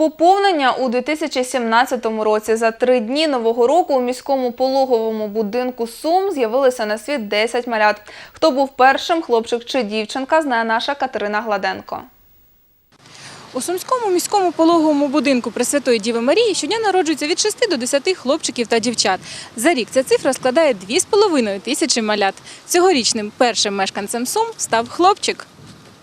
Поповнення у 2017 році за три дні нового року у міському пологовому будинку Сум з'явилися на світ 10 малят. Хто був першим, хлопчик чи дівчинка, знає наша Катерина Гладенко. У Сумському міському пологовому будинку Пресвятої Діви Марії щодня народжується від 6 до 10 хлопчиків та дівчат. За рік ця цифра складає 2,5 тисячі малят. Цьогорічним першим мешканцем Сум став хлопчик.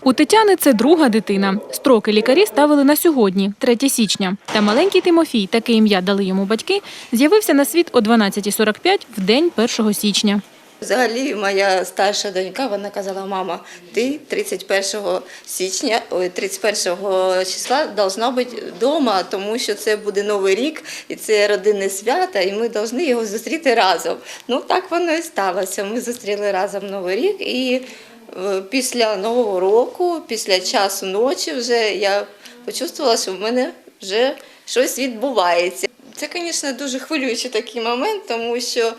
У Тетяни це друга дитина. Строки лікарі ставили на сьогодні, 3 січня. Та маленький Тимофій, таке ім'я дали йому батьки, з'явився на світ о 12.45 в день 1 січня. Взагалі, моя старша донька, вона казала, мама, ти 31 січня, ой, 31 числа должна бути вдома, тому що це буде Новий рік, і це родинне свято, і ми повинні його зустріти разом. Ну, так воно і сталося. Ми зустріли разом Новий рік, і після Нового року, після часу ночі вже я почувствувала, що в мене вже щось відбувається. Це, звісно, дуже хвилюючий такий момент, тому що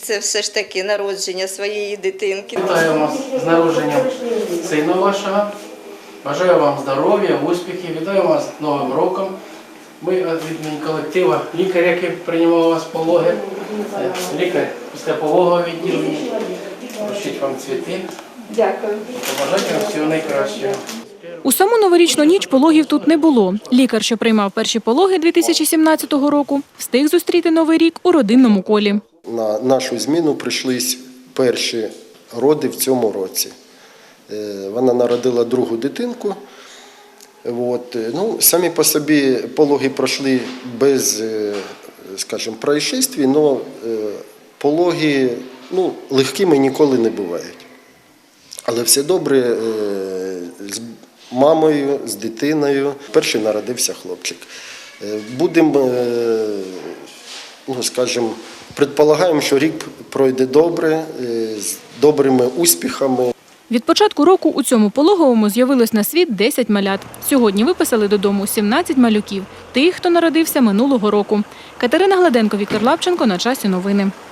це все ж таки народження своєї дитинки. Вітаю вас з народженням сина вашого. Бажаю вам здоров'я, успіхів. Вітаю вас з Новим роком. Ми від імені колективу, лікар, який приймав вас пологи, е, лікар після пологового відділення. Вручить вам цвіти. Дякую. Побажайте вам всього найкращого. У саму новорічну ніч пологів тут не було. Лікар, що приймав перші пологи 2017 року, встиг зустріти новий рік у родинному колі. На нашу зміну прийшлись перші роди в цьому році. Е, Вона народила другу дитинку. От. е, Ну, самі по собі пологи пройшли без, е, скажімо, происшествий, але пологи ну, легкими ніколи не бувають. Але все добре е, з мамою, з дитиною. Перший народився хлопчик. Е, Будемо, е, ну, скажімо, предполагаємо, що рік пройде добре, з добрими успіхами. Від початку року у цьому пологовому з'явилось на світ 10 малят. Сьогодні виписали додому 17 малюків, тих, хто народився минулого року. Катерина Гладенко, Віктор Лапченко. На часі новини.